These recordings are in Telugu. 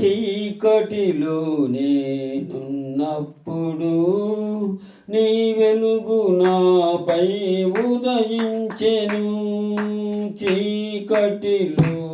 చీకటిలో నేనున్నప్పుడు నీ వెలుగు నాపై ఉదయించెను. చీకటిలో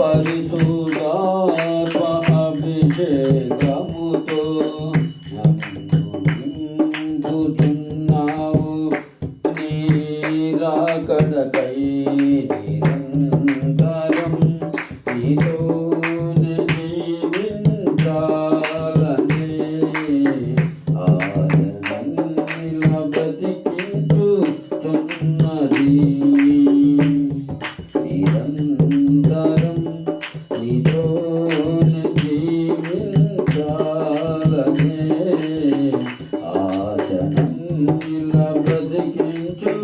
పరిశుధాత్మ అభిషేకముతో నిందుతున్నావు నీరాకడకై నిరంతరం నీతో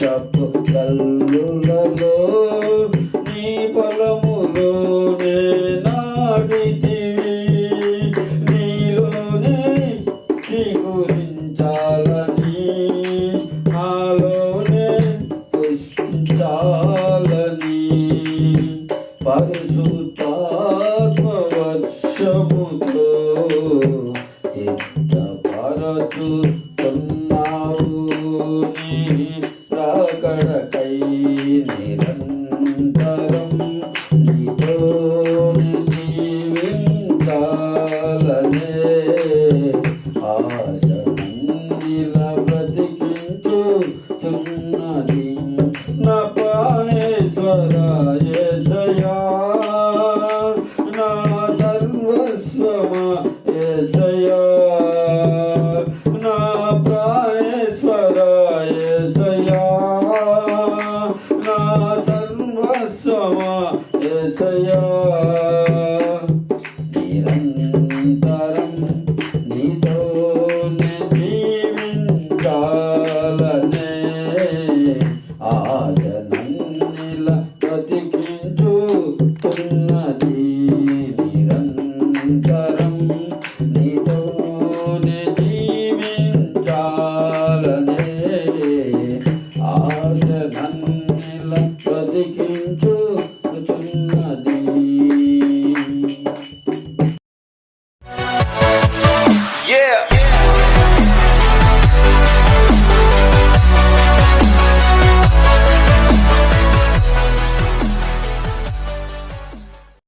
chopper. కొరకై నిరంతరం నీతో జీవించాలనే ఆశల బ్రతికించు చున్నది నా పాయేశ్వరాయ జయా నా సర్వస్వమా ఏ జయా